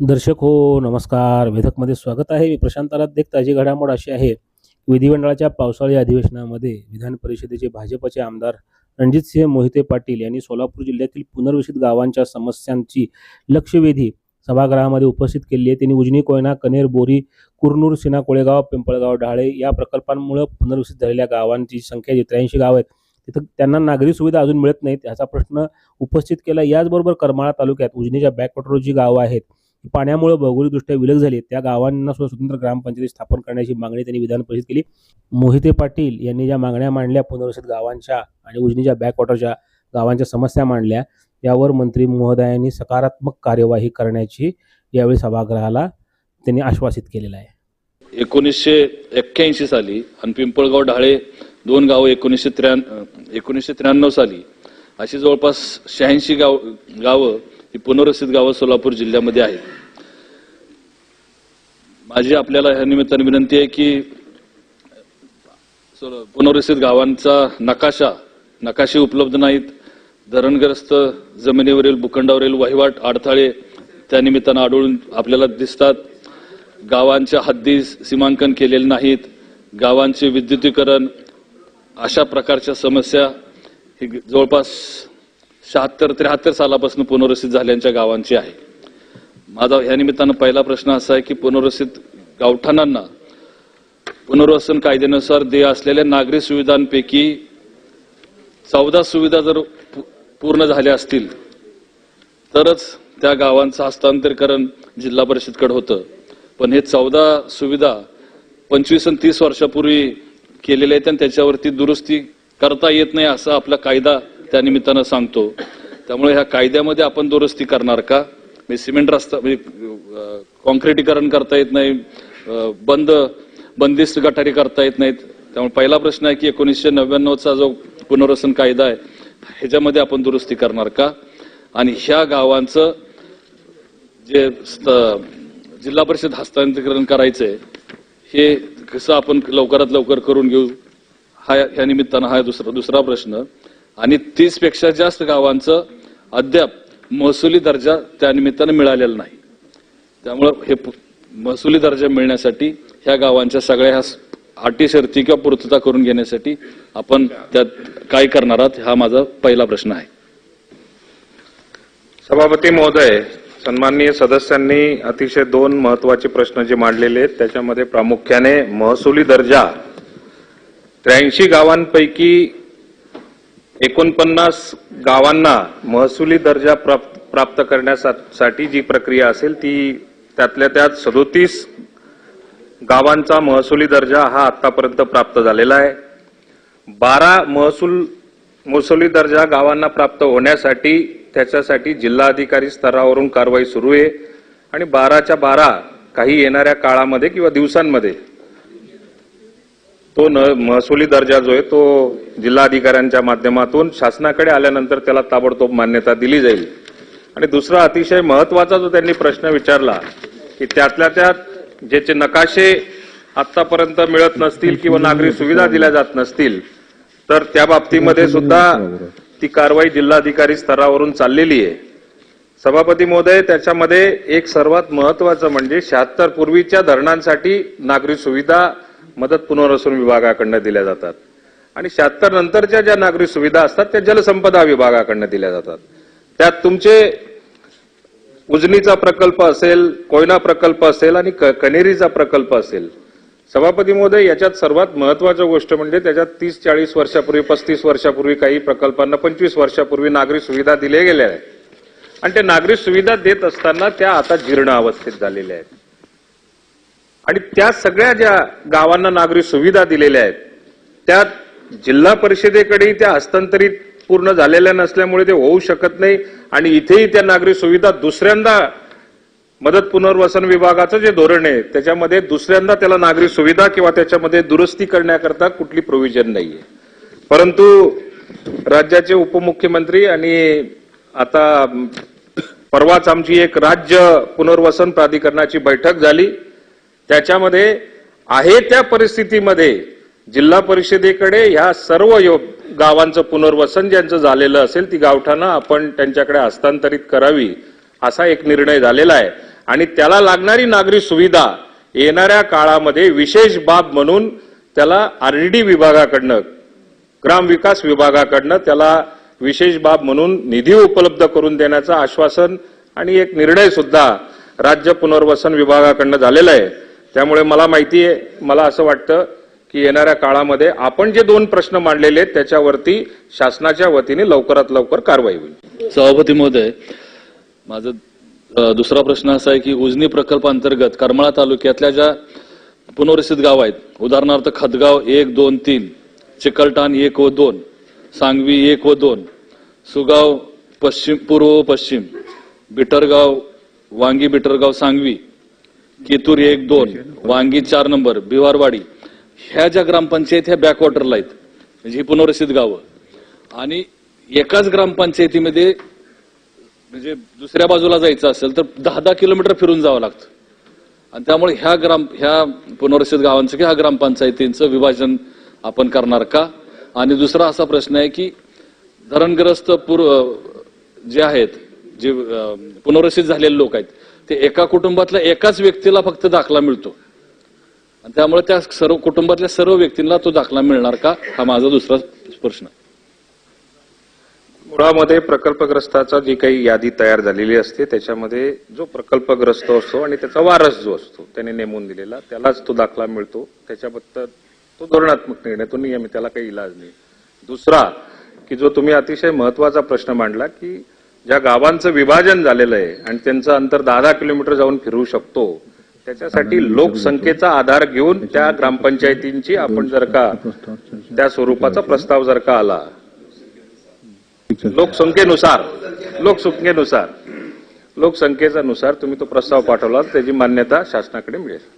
दर्शक हो नमस्कार. वेधकमध्ये स्वागत आहे. मी प्रशांत आराध्य ताजी घडामोड अशी आहे विधिमंडळाच्या पावसाळी अधिवेशनामध्ये विधान परिषदेचे भाजपचे आमदार रणजितसिंह मोहिते पाटील यांनी सोलापूर जिल्ह्यातील पुनर्वसित गावांच्या समस्यांची लक्षवेधी सभागृहामध्ये उपस्थित केली आहे. त्यांनी उजनी कोयना कनेर बोरी कुरनूर सिना कोळेगाव पिंपळगाव ढाळे या प्रकल्पांमुळे पुनर्वसित झालेल्या गावांची संख्या जी त्र्याऐंशी गाव आहेत. तिथं त्यांना नागरी सुविधा अजून मिळत नाहीत. याचा प्रश्न उपस्थित केला. याचबरोबर करमाळा तालुक्यात उजनीच्या बॅकवॉटरवर जी गावं आहेत. पाण्यामुळे भौगोलिकदृष्ट्या विलग झाली. त्या गावांना सुद्धा स्वतंत्र ग्रामपंचायती स्थापन करण्याची मागणी त्यांनी विधान परिषद केली. मोहिते पाटील यांनी ज्या मागण्या मांडल्या पुनर्वसित गावांच्या आणि उजनीच्या बॅकवॉटरच्या गावांच्या समस्या मांडल्या यावर मंत्री महोदयांनी सकारात्मक कार्यवाही करण्याची यावेळी सभागृहाला त्यांनी आश्वासित केलेलं आहे. एकोणीसशे एक्क्याऐंशी साली आणि पिंपळगाव ढाळे दोन गावं एकोणीसशे त्र्याण्णव एकोणीसशे त्र्याण्णव साली अशी जवळपास शहाऐंशी गाव गावं ही पुनर्वसित गावं सोलापूर जिल्ह्यामध्ये आहेत. माझी आपल्याला ह्या निमित्ताने विनंती आहे की पुनर्वसित गावांचा नकाशा नकाशे उपलब्ध नाहीत. धरणग्रस्त जमिनीवरील भूखंडावरील वहिवाट अडथळे त्या निमित्तानं आढळून आपल्याला दिसतात. गावांच्या हद्दी सीमांकन केलेले नाहीत. गावांचे विद्युतीकरण अशा प्रकारच्या समस्या ही जवळपास शहात्तर त्र्याहत्तर सालापासून पुनर्वसित झाल्यांच्या गावांची आहे. माझा या निमित्तानं पहिला प्रश्न असा आहे की पुनर्वसित गावठाणांना पुनर्वसन कायद्यानुसार देय असलेल्या नागरी सुविधांपैकी चौदा सुविधा जर पूर्ण झाल्या असतील तरच त्या गावांचं हस्तांतरीकरण जिल्हा परिषदकडे होतं. पण हे चौदा सुविधा पंचवीस आणि तीस वर्षापूर्वी केलेल्या आहेत आणि त्याच्यावरती दुरुस्ती करता येत नाही असं आपला कायदा त्या निमित्तानं सांगतो. त्यामुळे ह्या कायद्यामध्ये आपण दुरुस्ती करणार का? म्हणजे सिमेंट रस्ता म्हणजे कॉन्क्रिटीकरण करता येत नाही बंद बंदिस्त गटारी करता येत नाहीत. त्यामुळे पहिला प्रश्न आहे की एकोणीसशे नव्याण्णवचा जो पुनर्वसन कायदा आहे ह्याच्यामध्ये आपण दुरुस्ती करणार का? आणि ह्या गावांचं जे जिल्हा परिषद हस्तांतरीकरण करायचंय हे कसं आपण लवकरात लवकर करून घेऊ? हा या निमित्तानं हा दुसरा दुसरा प्रश्न. आणि तीसपेक्षा जास्त गावांचं अद्याप महसुली दर्जा त्या निमित्तानं मिळालेला नाही. त्यामुळं हे महसुली दर्जा मिळण्यासाठी ह्या गावांच्या सगळ्या ह्या अटी शर्ती किंवा पूर्तता करून घेण्यासाठी आपण त्यात काय करणार आहात हा माझा पहिला प्रश्न आहे. सभापती महोदय सन्माननीय सदस्यांनी अतिशय दोन महत्त्वाचे प्रश्न जे मांडलेले आहेत त्याच्यामध्ये प्रामुख्याने महसुली दर्जा त्र्याऐंशी गावांपैकी एकोणपन्नास गावांना महसुली दर्जा प्राप्त प्राप्त करण्यासाठी जी प्रक्रिया असेल ती त्यातल्या त्यात सदोतीस गावांचा महसुली दर्जा हा आतापर्यंत प्राप्त झालेला आहे. बारा महसूल महसुली दर्जा गावांना प्राप्त होण्यासाठी त्याच्यासाठी जिल्हाधिकारी स्तरावरून कारवाई सुरू आहे आणि बाराच्या बारा काही येणाऱ्या काळामध्ये किंवा दिवसांमध्ये तो न महसुली दर्जा जो आहे तो जिल्हाधिकाऱ्यांच्या माध्यमातून शासनाकडे आल्यानंतर त्याला ताबडतोब मान्यता दिली जाईल. आणि दुसरा अतिशय महत्त्वाचा जो त्यांनी प्रश्न विचारला की त्यातल्या त्यात ज्याचे नकाशे आतापर्यंत मिळत नसतील किंवा नागरी सुविधा दिल्या जात नसतील तर त्या बाबतीमध्ये सुद्धा ती कारवाई जिल्हाधिकारी स्तरावरून चाललेली आहे. सभापती महोदय त्याच्यामध्ये एक सर्वात महत्वाचं म्हणजे शहात्तर पूर्वीच्या धरणांसाठी नागरी सुविधा मदत पुनर्वसन विभागाकडनं दिल्या जातात. आणि शहात्तर नंतरच्या ज्या नागरी सुविधा असतात त्या जलसंपदा विभागाकडनं दिल्या जातात. त्यात तुमचे उजनीचा प्रकल्प असेल कोयना प्रकल्प असेल आणि क- कनेरीचा प्रकल्प असेल. सभापती महोदय याच्यात सर्वात महत्वाची गोष्ट म्हणजे त्याच्यात तीस चाळीस वर्षापूर्वी पस्तीस वर्षापूर्वी काही प्रकल्पांना पंचवीस वर्षापूर्वी नागरी सुविधा दिल्या गेल्या आहेत. आणि ते नागरी सुविधा देत असताना त्या आता जीर्ण अवस्थेत झालेल्या आहेत. आणि त्या सगळ्या ज्या गावांना नागरी सुविधा दिलेल्या आहेत त्या जिल्हा परिषदेकडे त्या हस्तांतरित पूर्ण झालेल्या नसल्यामुळे ते होऊ शकत नाही आणि इथेही त्या नागरी सुविधा दुसऱ्यांदा मदत पुनर्वसन विभागाचं जे धोरण आहे त्याच्यामध्ये दुसऱ्यांदा त्याला नागरी सुविधा किंवा त्याच्यामध्ये दुरुस्ती करण्याकरता कुठली प्रोव्हिजन नाहीये. परंतु राज्याचे उपमुख्यमंत्री आणि आता परवाच आमची एक राज्य पुनर्वसन प्राधिकरणाची बैठक झाली. त्याच्यामध्ये आहे त्या परिस्थितीमध्ये जिल्हा परिषदेकडे ह्या सर्व योग गावांचं पुनर्वसन ज्यांचं झालेलं असेल ती गावठाणं आपण त्यांच्याकडे हस्तांतरित करावी असा एक निर्णय झालेला आहे. आणि त्याला लागणारी नागरी सुविधा येणाऱ्या काळामध्ये विशेष बाब म्हणून त्याला आरडी विभागाकडनं ग्रामविकास विभागाकडनं त्याला विशेष बाब म्हणून निधी उपलब्ध करून देण्याचं आश्वासन आणि एक निर्णय सुद्धा राज्य पुनर्वसन विभागाकडनं झालेला आहे. त्यामुळे मला माहिती आहे मला असं वाटतं की येणाऱ्या काळामध्ये आपण जे दोन प्रश्न मांडलेले आहेत त्याच्यावरती शासनाच्या वतीने लवकरात लवकर कारवाई होईल. सभापती महोदय माझा दुसरा प्रश्न असा आहे की उजनी प्रकल्पांतर्गत करमाळा तालुक्यातल्या ज्या पुनर्वसित गाव आहेत उदाहरणार्थ खतगाव एक दोन तीन चिकलठाण एक व दोन सांगवी एक व दोन सुगाव पश्चिम पूर्व व पश्चिम बिटरगाव वांगी बिटरगाव सांगवी केतुरी एक दोन वांगी चार नंबर बिवारवाडी. ह्या ज्या ग्रामपंचायत ह्या बॅकवॉटरला आहेत म्हणजे ही पुनर्वसित गावं. आणि एकाच ग्रामपंचायतीमध्ये म्हणजे दुसऱ्या बाजूला जायचं असेल तर दहा दहा किलोमीटर फिरून जावं लागतं. आणि त्यामुळे ह्या ग्राम ह्या पुनर्वसित गावांचं किंवा ह्या ग्रामपंचायतींचं विभाजन आपण करणार का? आणि दुसरा असा प्रश्न आहे की धरणग्रस्त पूर्व जे आहेत जे पुनर्वसित झालेले लोक आहेत ते एका कुटुंबातल्या एकाच व्यक्तीला फक्त दाखला मिळतो. आणि त्यामुळे त्या सर्व कुटुंबातल्या सर्व व्यक्तींना तो दाखला मिळणार का? हा माझा दुसरा प्रश्न. मुळामध्ये प्रकल्पग्रस्ताचा जी काही यादी तयार झालेली असते त्याच्यामध्ये जो प्रकल्पग्रस्त असतो आणि त्याचा वारस जो असतो त्याने नेमून दिलेला त्यालाच तो दाखला मिळतो. त्याच्याबद्दल तो धोरणात्मक निर्णय तो नियमित त्याला काही इलाज नाही. दुसरा की जो तुम्ही अतिशय महत्त्वाचा प्रश्न मांडला की ज्या गावांचं विभाजन झालेलं आहे आणि त्यांचं अंतर दहा दहा किलोमीटर जाऊन फिरू शकतो त्याच्यासाठी लोकसंख्येचा आधार घेऊन त्या ग्रामपंचायतींची आपण जर का त्या स्वरूपाचा प्रस्ताव जर का आला लोकसंख्येनुसार लोकसंख्येनुसार लोकसंख्येचा नुसार तुम्ही तो प्रस्ताव पाठवला त्याची मान्यता शासनाकडे मिळेल.